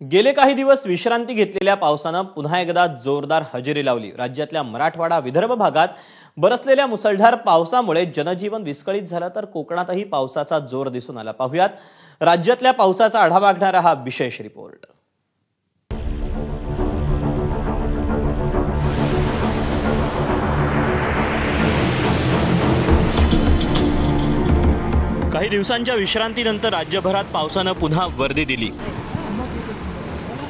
गेले काही दिवस विश्रांती घेतलेल्या पावसानं पुन्हा एकदा जोरदार हजेरी लावली. राज्यातल्या मराठवाडा विदर्भ भागात बरसलेल्या मुसळधार पावसामुळे जनजीवन विस्कळीत झालं तर कोकणातही पावसाचा जोर दिसून आला. पाहुयात राज्यातल्या पावसाचा आढावा घेणारा हा विशेष रिपोर्ट. काही दिवसांच्या विश्रांतीनंतर राज्यभरात पावसानं पुन्हा वर्दी दिली.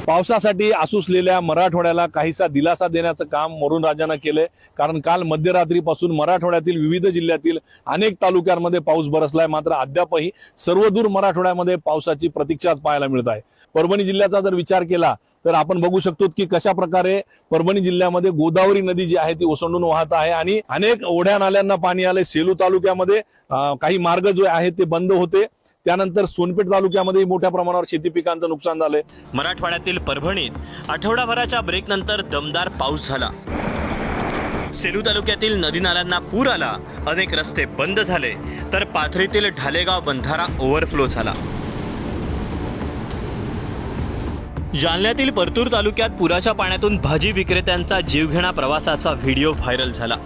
पावसासाठी आसुसलेल्या मराठवाड्याला काहीसा दिलासा देण्याचं काम वरुण राजानं केलंय. कारण काल मध्यरात्रीपासून मराठवाड्यातील विविध जिल्ह्यातील अनेक तालुक्यांमध्ये पाऊस बरसलाय. मात्र अद्यापही सर्वदूर मराठवाड्यामध्ये पावसाची प्रतीक्षा पाहायला मिळत आहे. परभणी जिल्ह्याचा जर विचार केला तर आपण बघू शकतो की कशा प्रकारे परभणी जिल्ह्यामध्ये गोदावरी नदी जी आहे ती ओसंडून वाहत आहे आणि अनेक ओढ्या नाल्यांना पाणी आले सेलू तालुक्यामध्ये काही मार्ग जो आहे ते बंद होते. त्यानंतर सोनपेठ तालुक्यामध्ये मोठ्या प्रमाणावर शेती पिकांचं नुकसान झालंय. मराठवाड्यातील परभणीत आठवडाभराच्या ब्रेकनंतर दमदार पाऊस झाला. सेलू तालुक्यातील नदी नाल्यांना पूर आला. अनेक रस्ते बंद झाले. तर पाथरीतील ढालेगाव बंधारा ओव्हरफ्लो झाला. जालन्यातील परतूर तालुक्यात पुराच्या पाण्यातून भाजी विक्रेत्यांचा जीवघेणा प्रवासाचा व्हिडिओ व्हायरल झाला.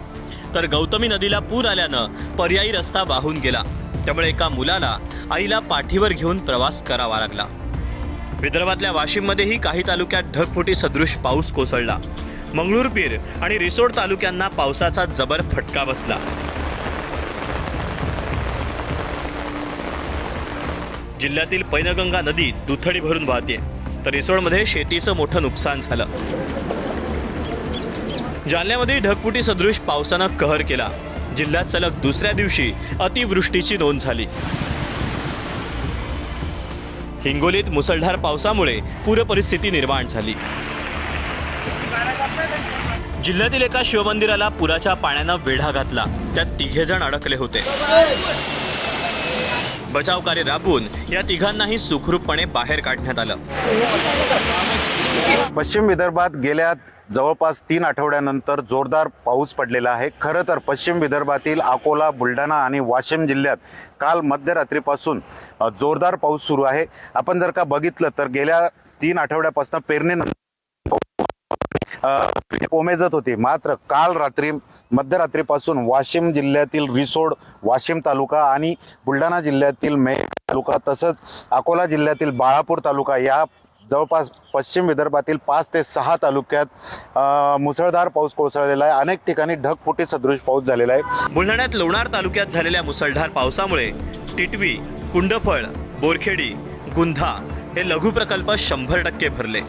तर गौतमी नदीला पूर आल्यानं पर्यायी रस्ता वाहून गेला. त्यामुळे एका मुलाला आईला पाठीवर घेऊन प्रवास करावा लागला. विदर्भातल्या वाशिममध्येही काही तालुक्यात ढगफुटी सदृश पाऊस कोसळला. मंगळूरपीर आणि रिसोड तालुक्यांना पावसाचा जबर फटका बसला. जिल्ह्यातील पैनगंगा नदी दुथडी भरून वाहते. तर रिसोडमध्ये शेतीचं मोठं नुकसान झालं. जालन्यामध्ये ढगफुटी सदृश पावसानं कहर केला. जिल्ह्यात सलग दुसऱ्या दिवशी अतिवृष्टीची नोंद झाली. हिंगोलीत मुसळधार पावसामुळे पूरपरिस्थिती निर्माण झाली. जिल्ह्यातील एका शिवमंदिराला पुराच्या पाण्यानं वेढा घातला. त्यात तिघे जण अडकले होते. बचाव कार्य राबवून या तिघांनाही सुखरूपपणे बाहेर काढण्यात आलं. पश्चिम विदर्भात गेल्या जवळपास तीन आठवड्यानंतर जोरदार पाऊस पडलेला आहे. खरं तर पश्चिम विदर्भातील अकोला बुलढाणा आणि वाशिम जिल्ह्यात काल मध्यरात्रीपासून जोरदार पाऊस सुरू आहे. आपण जर का बघितलं तर गेल्या तीन आठवड्यापासून पेरणीनंतर उमेजत होती. मात्र काल रात्री मध्यरात्रीपासून वाशिम जिल्ह्यातील रिसोड वाशिम तालुका आणि बुलढाणा जिल्ह्यातील मे तालुका तसंच अकोला जिल्ह्यातील बाळापूर तालुका या जवळपास पश्चिम विदर्भातील पाच ते सहा तालुक्यात मुसळधार पाऊस कोसळलेला आहे. अनेक ठिकाणी ढगफुटी सदृश पाऊस झालेला आहे. बुलढाण्यात लोणार तालुक्यात झालेल्या मुसळधार पावसामुळे टिटवी कुंडफळ बोरखेडी गुंधा हे लघु प्रकल्प शंभर टक्के भरले.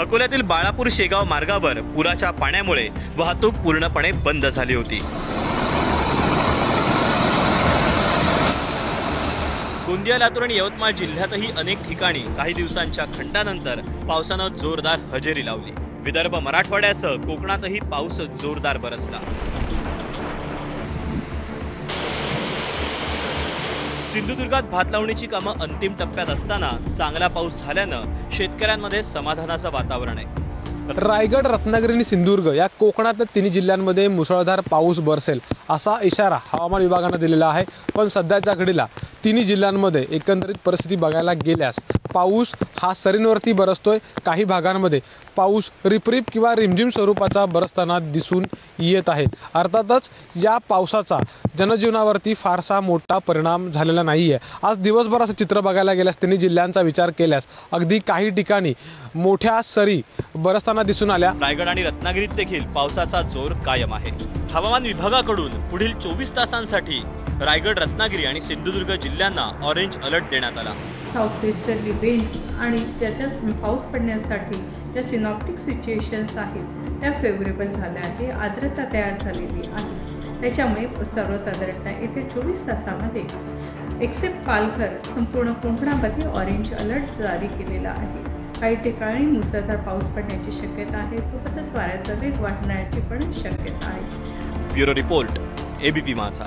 अकोल्यातील बाळापूर शेगाव मार्गावर पुराच्या पाण्यामुळे वाहतूक पूर्णपणे बंद झाली होती. गोंदिया लातूर आणि यवतमाळ जिल्ह्यातही अनेक ठिकाणी काही दिवसांच्या खंडानंतर पावसानं जोरदार हजेरी लावली. विदर्भ मराठवाड्यासह कोकणातही पाऊस जोरदार बरसला. सिंधुदुर्गात भात लावणीची कामं अंतिम टप्प्यात असताना चांगला पाऊस झाल्यानं शेतकऱ्यांमध्ये समाधानाचं वातावरण आहे. रायगड रत्नागिरी आणि सिंधुदुर्ग या कोकणातल्या तिन्ही जिल्ह्यांमध्ये मुसळधार पाऊस बरसेल असा इशारा हवामान विभागानं दिलेला आहे. पण सध्याच्या घडीला तिन्ही जिल्ह्यांमध्ये एकंदरीत परिस्थिती बघायला गेल्यास पाऊस हा सरींवरती बरसतोय. काही भागांमध्ये पाऊस रिपरिप किंवा रिमझिम स्वरूपाचा बरसताना दिसून येत आहे. अर्थातच या पावसाचा जनजीवनावरती फारसा मोठा परिणाम झालेला नाही आहे आज दिवसभर असं चित्र बघायला गेल्यास तिन्ही जिल्ह्यांचा विचार केल्यास अगदी काही ठिकाणी मोठ्या सरी बरसताना दिसून आल्या. रायगड आणि रत्नागिरीत देखील पावसाचा जोर कायम आहे. हवामान विभागाकडून पुढील चोवीस तासांसाठी रायगड रत्नागिरी आणि सिंधुदुर्ग जिल्ह्यांना ऑरेंज अलर्ट देण्यात आला. साऊथ वेस्टर्ली विंड्स आणि त्याच्या पाऊस पडण्यासाठी ज्या सिनॉप्टिक सिच्युएशन्स आहेत. त्या फेवरेबल झाल्या आहे आर्द्रता तयार झालेली आहे. त्याच्यामुळे सर्वसाधारणतः येत्या चोवीस तासामध्ये एक्सेप्ट पालघर संपूर्ण कोकणामध्ये ऑरेंज अलर्ट जारी केलेला आहे. काही ठिकाणी मुसळधार पाऊस पडण्याची शक्यता आहे. सोबतच वाऱ्याचा वेग वाढण्याची पण शक्यता आहे. ब्युरो रिपोर्ट एबीपी माझा